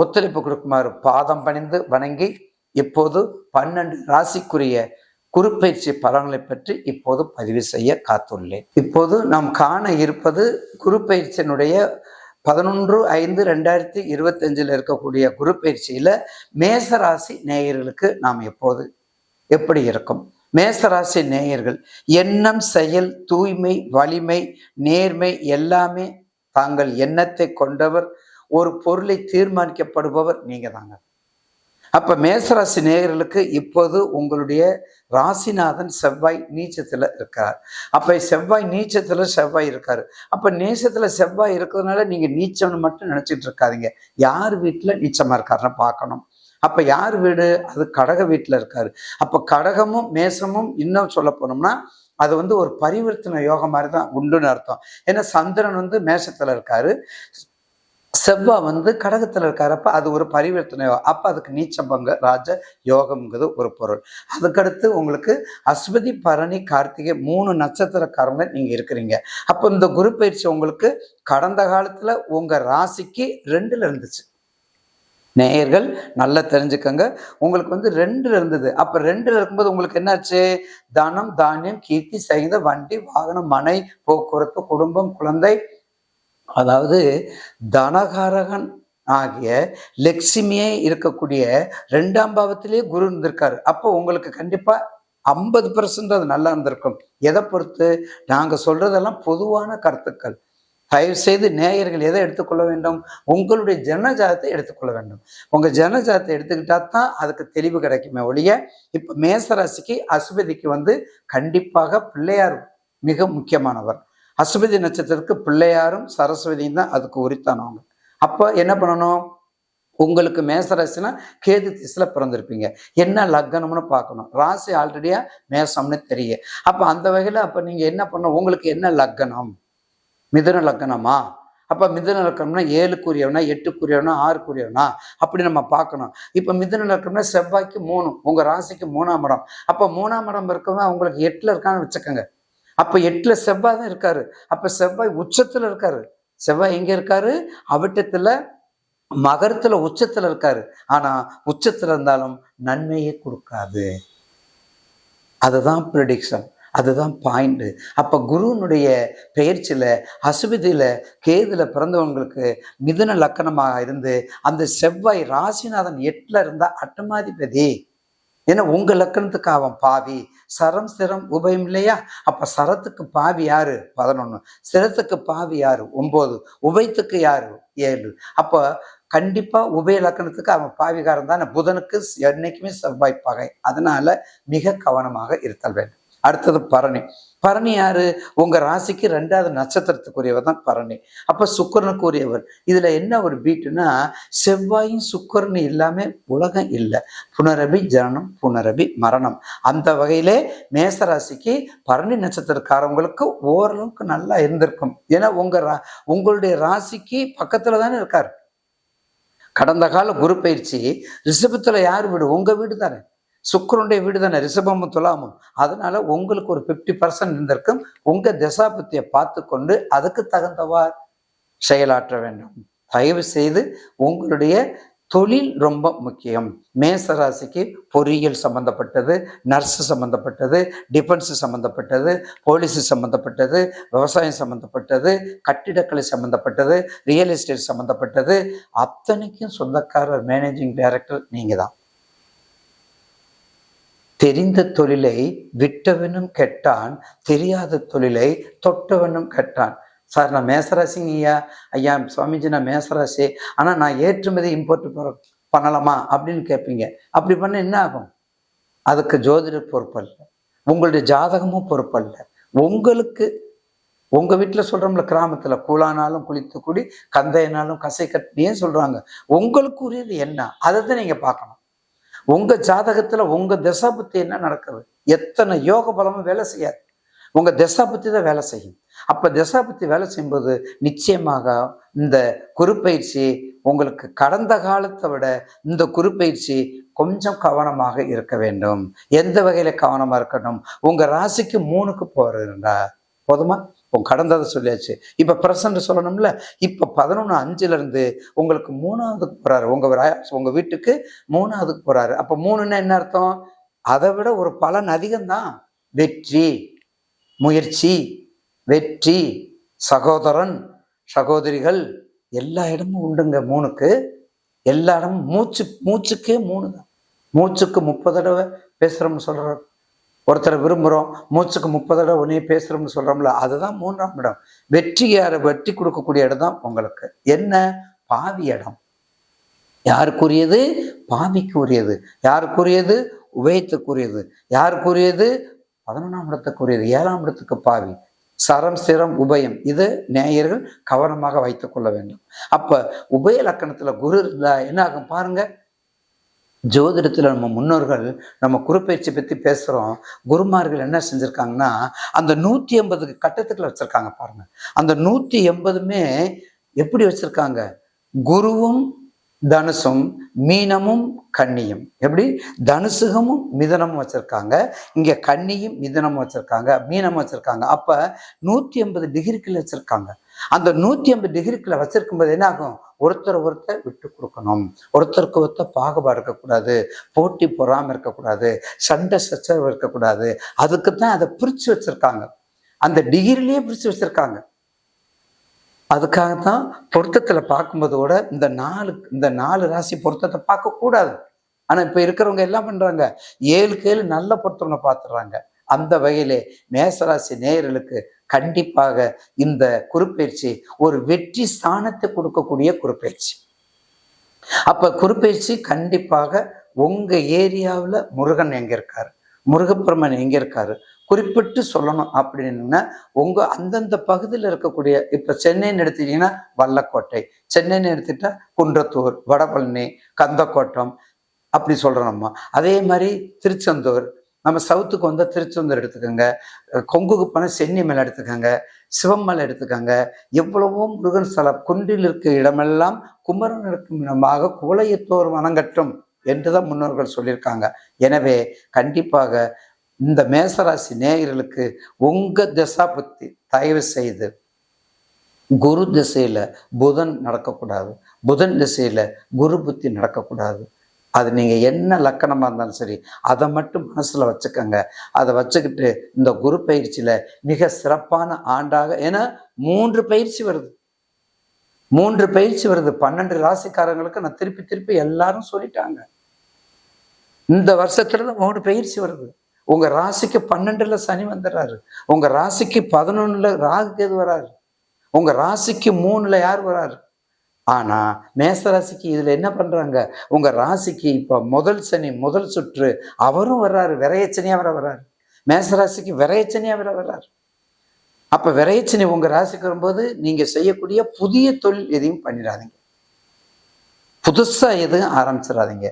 ஒத்துழைப்பு கொடுக்குமாறு பாதம் பணிந்து வணங்கி இப்போது பன்னெண்டு ராசிக்குரிய குருப்பயிற்சி பலன்களை பற்றி இப்போது பதிவு செய்ய காத்துள்ளேன். இப்போது நாம் காண இருப்பது குருப்பயிற்சியினுடைய பதினொன்று ஐந்து ரெண்டாயிரத்தி இருபத்தஞ்சில் இருக்கக்கூடிய குரு பயிற்சியில மேசராசி நேயர்களுக்கு நாம் எப்போது எப்படி இருக்கும்? மேசராசி நேயர்கள் எண்ணம் செயல் தூய்மை வலிமை நேர்மை எல்லாமே தாங்கள் எண்ணத்தை கொண்டவர் ஒரு பொருளை தீர்மானிக்கப்படுபவர் நீங்க தாங்க அப்ப மேசராசி நேயர்களுக்கு இப்போது உங்களுடைய ராசிநாதன் செவ்வாய் நீச்சத்துல இருக்கார். அப்ப செவ்வாய் நீச்சத்துல செவ்வாய் இருக்காரு. அப்ப நேசத்துல செவ்வாய் இருக்கிறதுனால நீங்க நீச்சம்னு மட்டும் நினைச்சிட்டு இருக்காதீங்க. யார் வீட்டுல நீச்சமா இருக்காருன்னு பார்க்கணும். அப்ப யார் வீடு? அது கடக வீட்டுல இருக்காரு. அப்ப கடகமும் மேசமும் இன்னும் சொல்ல போனோம்னா அது வந்து ஒரு பரிவர்த்தனை யோகம் மாதிரி தான் உண்டுன்னு அர்த்தம். ஏன்னா சந்திரன் வந்து மேசத்துல இருக்காரு. செவ்வாய் வந்து கடகத்தில் இருக்காரப்ப அது ஒரு பரிவர்த்தனை அப்போ அதுக்கு நீச்சபங்க ராஜ யோகம்ங்கிறது ஒரு பொருள். அதுக்கடுத்து உங்களுக்கு அஸ்வதி பரணி கார்த்திகை மூணு நட்சத்திரக்காரங்க நீங்கள் இருக்கிறீங்க. அப்போ இந்த குரு பயிற்சி உங்களுக்கு கடந்த காலத்தில் உங்கள் ராசிக்கு ரெண்டில் இருந்துச்சு. நேயர்கள் நல்லா தெரிஞ்சுக்கோங்க. உங்களுக்கு வந்து ரெண்டு இருந்தது. அப்போ ரெண்டுல இருக்கும்போது உங்களுக்கு என்னாச்சு? தனம் தானியம் கீர்த்தி செய்த வண்டி வாகனம் மனை போக்குவரத்து குடும்பம் குழந்தை அதாவது தனகாரகன் ஆகிய லட்சுமியே இருக்கக்கூடிய ரெண்டாம் பாவத்திலேயே குரு இருந்திருக்காரு. அப்போ உங்களுக்கு கண்டிப்பாக ஐம்பது பர்சன்ட் அது நல்லா இருந்திருக்கும். எதை பொறுத்து? நாங்கள் சொல்றதெல்லாம் பொதுவான கருத்துக்கள். தயவு செய்து நேயர்கள் எதை எடுத்துக்கொள்ள வேண்டும்? உங்களுடைய ஜனஜாதத்தை எடுத்துக்கொள்ள வேண்டும். உங்கள் ஜனஜாதத்தை எடுத்துக்கிட்டா தான் அதுக்கு தெளிவு கிடைக்குமே ஒழிய இப்போ மேசராசிக்கு அசுபதிக்கு வந்து கண்டிப்பாக பிள்ளையார் மிக முக்கியமானவர். அஸ்வதி நட்சத்திரத்துக்கு பிள்ளையாரும் சரஸ்வதியும் தான் அதுக்கு உரித்தானவங்க அப்போ என்ன பண்ணணும்? உங்களுக்கு மேசராசினா கேது திசையில பிறந்திருப்பீங்க. என்ன லக்னம்னு பார்க்கணும். ராசி ஆல்ரெடியா மேசம்னு தெரியும் அப்போ அந்த வகையில் அப்போ நீங்க என்ன பண்ணணும்? உங்களுக்கு என்ன லக்னம் மிதுன லக்னமா அப்போ மிதுன லக்கணம்னா ஏழுக்குரியவனா எட்டுக்குரியவனா ஆறுக்குரியவனா அப்படி நம்ம பார்க்கணும். இப்போ மிதுன லக்கணம்னா செவ்வாய்க்கு மூணு உங்க ராசிக்கு மூணாம் இடம். அப்போ மூணாம் இடம் இருக்கவங்க உங்களுக்கு எட்டுல இருக்கான்னு வச்சுக்கோங்க. அப்போ எட்டில் செவ்வாய் தான் இருக்காரு. அப்போ செவ்வாய் உச்சத்தில் இருக்காரு. செவ்வாய் எங்கே இருக்காரு? அவட்டத்தில் மகரத்தில் உச்சத்தில் இருக்காரு. ஆனால் உச்சத்தில் இருந்தாலும் நன்மையை கொடுக்காது. அதுதான் ப்ரிடிக்ஷன் அதுதான் பாயிண்ட்டு அப்போ குருவினுடைய பெயர்ச்சியில் அசுபதியில் கேதில் பிறந்தவங்களுக்கு மிதுன லக்கணமாக இருந்து அந்த செவ்வாய் ராசிநாதன் எட்டில் இருந்தால் அட்டமாதிபதி. ஏன்னா உங்க லக்கணத்துக்கு அவன் பாவி. சரம் சிரம் உபயம் இல்லையா? அப்ப சரத்துக்கு பாவி யாரு? பதினொன்னு. சிரத்துக்கு பாவி யாரு? ஒன்பது உபயத்துக்கு யாரு? ஏழு. அப்ப கண்டிப்பா உபய லக்கணத்துக்கு அவன் பாவிகாரம் தான். புதனுக்கு என்னைக்குமே செவ்வாய் பகை. அதனால மிக கவனமாக இருத்தல் வேண்டும். அடுத்தது பரணி. பரணி யாரு? உங்க ராசிக்கு ரெண்டாவது நட்சத்திரத்துக்குரியவர் தான் பரணி. அப்ப சுக்கரனுக்குரியவர் இதுல என்ன ஒரு பீட்டுனா செவ்வாயும் சுக்கரன் இல்லாம உலகம் இல்லை. புனரபி ஜனனம் புனரபி மரணம். அந்த வகையிலே மேசராசிக்கு பரணி நட்சத்திரக்காரவங்களுக்கு ஓரளவுக்கு நல்லா இருந்திருக்கும். ஏன்னா உங்க ரா உங்களுடைய ராசிக்கு பக்கத்துல தானே இருக்காரு. கடந்த கால குரு பயிற்சி ரிஷபத்துல யார் வீடு? உங்க வீடு தானே. சுக்கரனுடைய வீடு தானே ரிஷபமும் துலாமும் அதனால உங்களுக்கு ஒரு ஃபிஃப்டி பர்சன்ட் இருந்திருக்கும். உங்க திசாபத்தியை பார்த்து கொண்டு அதுக்கு தகுந்தவார் செயலாற்ற வேண்டும். தயவு செய்து உங்களுடைய தொழில் ரொம்ப முக்கியம். மேசராசிக்கு பொறியியல் சம்பந்தப்பட்டது நர்ஸ் சம்மந்தப்பட்டது டிஃபென்ஸ் சம்மந்தப்பட்டது போலீஸ் சம்மந்தப்பட்டது விவசாயம் சம்மந்தப்பட்டது கட்டிடக்கலை சம்மந்தப்பட்டது ரியல் எஸ்டேட் சம்மந்தப்பட்டது அத்தனைக்கும் சொந்தக்காரர் மேனேஜிங் டைரக்டர் நீங்கள் தான். தெரிந்த தொழிலை விட்டவனும் கெட்டான் தெரியாத தொழிலை தொட்டவனும் கெட்டான். சார் நான் மேசராசிங்க ஐயா. ஐயா சுவாமிஜி நான் மேசராசி. ஆனால் நான் ஏற்றுமதி இம்போர்ட் பண்ணலாமா அப்படின்னு கேட்பீங்க அப்படி பண்ண என்ன ஆகும்? அதுக்கு ஜோதிடர் பொறுப்பல்ல உங்களுடைய ஜாதகமும் பொறுப்பல்ல உங்களுக்கு உங்க வீட்டில் சொல்றோம்ல கிராமத்தில் கூழானாலும் குளித்து கூடி கந்தையனாலும் கசை கட்டினே சொல்றாங்க. உங்களுக்கு உரியது என்ன? அதை தான் நீங்க பார்க்கணும். உங்கள் ஜாதகத்தில் உங்கள் தசாபுத்தி என்ன நடக்குது? எத்தனை யோக பலமும் வேலை செய்யாது. உங்க தசாபத்தி தான் வேலை செய்யும். அப்போ தசாபத்தி வேலை செய்யும்போது நிச்சயமாக இந்த குருப்பயிற்சி உங்களுக்கு கடந்த காலத்தை விட இந்த குருப்பயிற்சி கொஞ்சம் கவனமாக இருக்க வேண்டும். எந்த வகையில் கவனமாக இருக்கணும்? உங்கள் ராசிக்கு மூணுக்கு போகிறதுண்டா போதுமா? உன் கடந்ததை சொல்லியாச்சு. இப்போ பிரசன்ட் சொல்லணும்ல? இப்போ பதினொன்று அஞ்சுலேருந்து உங்களுக்கு மூணாவதுக்கு போகிறாரு உங்கள் உங்கள் வீட்டுக்கு மூணாவதுக்கு போகிறாரு அப்போ மூணுன்னா என்ன அர்த்தம்? அதை விட ஒரு பலன் அதிகம்தான். வெற்றி முயற்சி வெற்றி சகோதரன் சகோதரிகள் எல்லா இடமும் உண்டுங்க மூணுக்கு. எல்லா இடமும் மூச்சு மூச்சுக்கே மூணு தான் மூச்சுக்கு முப்பது தடவை பேசுகிறோம்னு சொல்கிறார் ஒருத்தரை விரும்புகிறோம் மூச்சுக்கு முப்பது தடவை உடனே பேசுகிறோம்னு சொல்கிறோம்ல அதுதான் மூன்றாம் இடம். வெற்றியாரை வெற்றி கொடுக்கக்கூடிய இடம் தான் உங்களுக்கு. என்ன? பாவி இடம். யாருக்குரியது? பாவிக்குரியது. யாருக்குரியது? உபயத்துக்குரியது யாருக்குரியது? பதினொன்றாம் இடத்துக்குரியது. ஏழாம் இடத்துக்கு பாவி. சரம் ஸ்திரம் உபயம். இது நேயர்கள் கவனமாக வைத்துக்கொள்ள வேண்டும். அப்போ உபய லக்கணத்தில் குரு இருந்தால் என்ன ஆகும் பாருங்கள் ஜோதிடத்தில் நம்ம முன்னோர்கள் நம்ம குருப்பயிற்சி பற்றி பேசுகிறோம் குருமார்கள் என்ன செஞ்சுருக்காங்கன்னா அந்த நூற்றி ஐம்பதுக்கு கட்டத்துக்குள்ள வச்சுருக்காங்க பாருங்கள் அந்த நூற்றி எண்பதுமே எப்படி வச்சுருக்காங்க? குருவும் தனுசும் மீனமும் கன்னியும். எப்படி? தனுசுகமும் மிதனமும் வச்சுருக்காங்க. இங்கே கன்னியும் மிதனமும் வச்சுருக்காங்க. மீனமும் வச்சுருக்காங்க. அப்போ நூற்றி எண்பது டிகிரிக்குள்ள வச்சுருக்காங்க. அந்த நூற்றி ஐம்பது டிகிரிக்குள்ள வச்சுருக்கும்போது என்ன ஆகும் ஒருத்தர் ஒருத்தர் விட்டு கொடுக்கணும். ஒருத்தருக்கு ஒருத்தர் பாகுபாடு இருக்கக்கூடாது. போட்டி பொறாமல் இருக்கக்கூடாது. சண்டை சச்சரவு இருக்கக்கூடாது. அதுக்கு தான் அதை பிரித்து வச்சுருக்காங்க. அந்த டிகிரிலேயே பிரித்து வச்சுருக்காங்க. அதுக்காகத்தான் பொருத்தத்தில் பார்க்கும்போது கூட இந்த நாலு இந்த நாலு ராசி பொருத்தத்தை பார்க்கக்கூடாது. ஆனால் இப்போ இருக்கிறவங்க எல்லாம் பண்ணுறாங்க ஏழுக்கு ஏழு நல்ல பொருத்தவனை பார்த்துடுறாங்க. அந்த வகையிலே மேசராசி நேயர்களுக்கு கண்டிப்பாக இந்த குறுப்பெயர்ச்சி ஒரு வெற்றி ஸ்தானத்தை கொடுக்கக்கூடிய குறுப்பெயர்ச்சி. அப்ப குறுப்பெயர்ச்சி கண்டிப்பாக உங்க ஏரியாவில் முருகன் எங்க இருக்காரு? முருகப்பெருமன் எங்க இருக்காரு? குறிப்பிட்டு சொல்லணும் அப்படின்னா உங்க அந்தந்த பகுதியில் இருக்கக்கூடிய இப்ப சென்னைன்னு எடுத்துட்டீங்கன்னா வல்லக்கோட்டை சென்னைன்னு எடுத்துட்டா குன்றத்தூர் வடபழனி கந்தக்கோட்டம் அப்படி சொல்றோம் நம்ம. அதே மாதிரி திருச்செந்தூர் நம்ம சவுத்துக்கு வந்தால் திருச்செந்தூர் எடுத்துக்கோங்க. கொங்குக்கு போனால் சென்னி மலை எடுத்துக்கோங்க. சிவமலை எடுத்துக்கோங்க. எவ்வளவோ முருகன் ஸ்தலம் குன்றில் இருக்க இடமெல்லாம் குமரன் இருக்கும் இடமாக குவளையத்தோர் வணங்கட்டும் என்றுதான் முன்னோர்கள் சொல்லியிருக்காங்க. எனவே கண்டிப்பாக இந்த மேசராசி நேயர்களுக்கு உங்கள் திசா புத்தி தயவு செய்து குரு திசையில் புதன் நடக்கக்கூடாது. புதன் திசையில் குரு புத்தி நடக்கக்கூடாது. அது நீங்கள் என்ன லக்கணமாக இருந்தாலும் சரி அதை மட்டும் மனசில் வச்சுக்கோங்க. அதை வச்சுக்கிட்டு இந்த குரு பயிற்சியில் மிக சிறப்பான ஆண்டாக ஏன்னா மூன்று பயிற்சி வருது. மூன்று பயிற்சி வருது. பன்னெண்டு ராசிக்காரங்களுக்கு நான் திருப்பி திருப்பி எல்லாரும் சொல்லிட்டாங்க. இந்த வருஷத்துல மூணு பயிற்சி வருது. உங்க ராசிக்கு பன்னெண்டுல சனி வந்துடுறாரு. உங்க ராசிக்கு பதினொன்னுல ராகு கேது வராரு. உங்க ராசிக்கு மூணுல யார் வராரு? ஆனால் மேச ராசிக்கு என்ன பண்ணுறாங்க உங்கள் ராசிக்கு இப்போ முதல் சனி முதல் சுற்று அவரும் வர்றாரு விரையச்சனியாக வர வர்றாரு. மேச ராசிக்கு வர வர்றாரு. அப்போ விரையச்சனி உங்கள் ராசிக்கு வரும்போது நீங்கள் செய்யக்கூடிய புதிய தொழில் எதையும் பண்ணிடாதீங்க. புதுசாக எதுவும் ஆரம்பிச்சிடாதீங்க.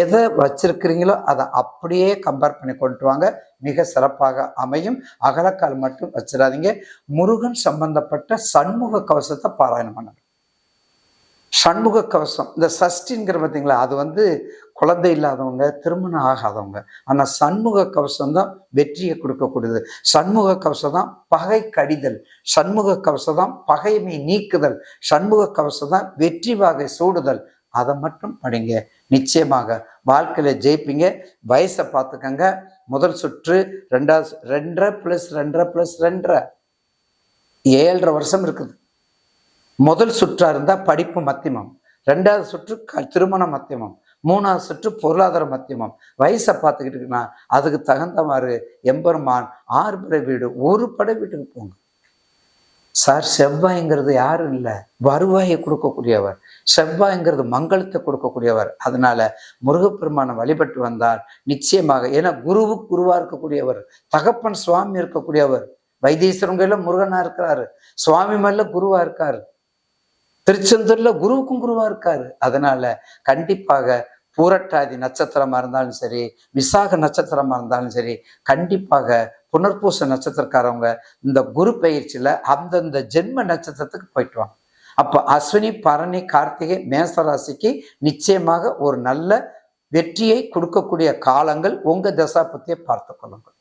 எதை வச்சிருக்கிறீங்களோ அதை அப்படியே கம்பேர் பண்ணி கொண்டு வாங்க. மிக சிறப்பாக அமையும். அகலக்கால் மட்டும் வச்சிடாதீங்க. முருகன் சம்பந்தப்பட்ட சண்முக கவசத்தை பாராயணம் பண்ணுங்க சண்முக கவசம் இந்த சஷ்டிங்கிற பார்த்தீங்களா அது வந்து குழந்தை இல்லாதவங்க திருமணம் ஆகாதவங்க. ஆனால் சண்முக கவசம் தான் வெற்றியை கொடுக்கக்கூடியது. சண்முக கவசம் தான் பகை கடிதல். சண்முக கவசம் தான் பகைமை நீக்குதல். சண்முக கவசம் தான் வெற்றி வாகை சூடுதல். அதை மட்டும் படிங்க. நிச்சயமாக வாழ்க்கையில் ஜெயிப்பீங்க. வயசை பார்த்துக்கங்க. முதல் சுற்று ரெண்டாவது ரெண்டரை ப்ளஸ் ரெண்டரை ப்ளஸ் ரெண்டரை. ஏழரை வருஷம் இருக்குது. முதல் சுற்றா இருந்தா படிப்பு மத்தியமம். ரெண்டாவது சுற்று க- திருமண மத்தியமம். மூணாவது சுற்று பொருளாதார மத்தியமம். வயசை பார்த்துக்கிட்டு இருக்குன்னா அதுக்கு தகுந்த மாதிரி எம்பெருமான் ஆறு படை வீடு ஒரு படை வீட்டுக்கு போங்க. சார் செவ்வாய்ங்கிறது யாரும் இல்லை. வருவாயை கொடுக்கக்கூடியவர். செவ்வாய்ங்கிறது மங்களத்தை கொடுக்கக்கூடியவர். அதனால முருகப்பெருமானை வழிபட்டு வந்தால் நிச்சயமாக ஏன்னா குருவுக்கு குருவா இருக்கக்கூடியவர் தகப்பன் சுவாமி இருக்கக்கூடியவர். வைத்தீஸ்வரங்கையில முருகனா இருக்கிறாரு. சுவாமி மேல குருவா இருக்காரு. திருச்செந்தூர்ல குருவுக்கும் குருவா இருக்காரு. அதனால கண்டிப்பாக பூரட்டாதி நட்சத்திரமா இருந்தாலும் சரி விசாக நட்சத்திரமா இருந்தாலும் சரி கண்டிப்பாக புனர்பூச நட்சத்திரக்காரவங்க இந்த குரு பயிற்சியில அந்தந்த ஜென்ம நட்சத்திரத்துக்கு போயிட்டு வாங்க. அப்போ அஸ்வினி பரணி கார்த்திகை மேசராசிக்கு நிச்சயமாக ஒரு நல்ல வெற்றியை கொடுக்கக்கூடிய காலங்கள் உங்க தசாபத்தியை பார்த்து கொள்ளுங்கள்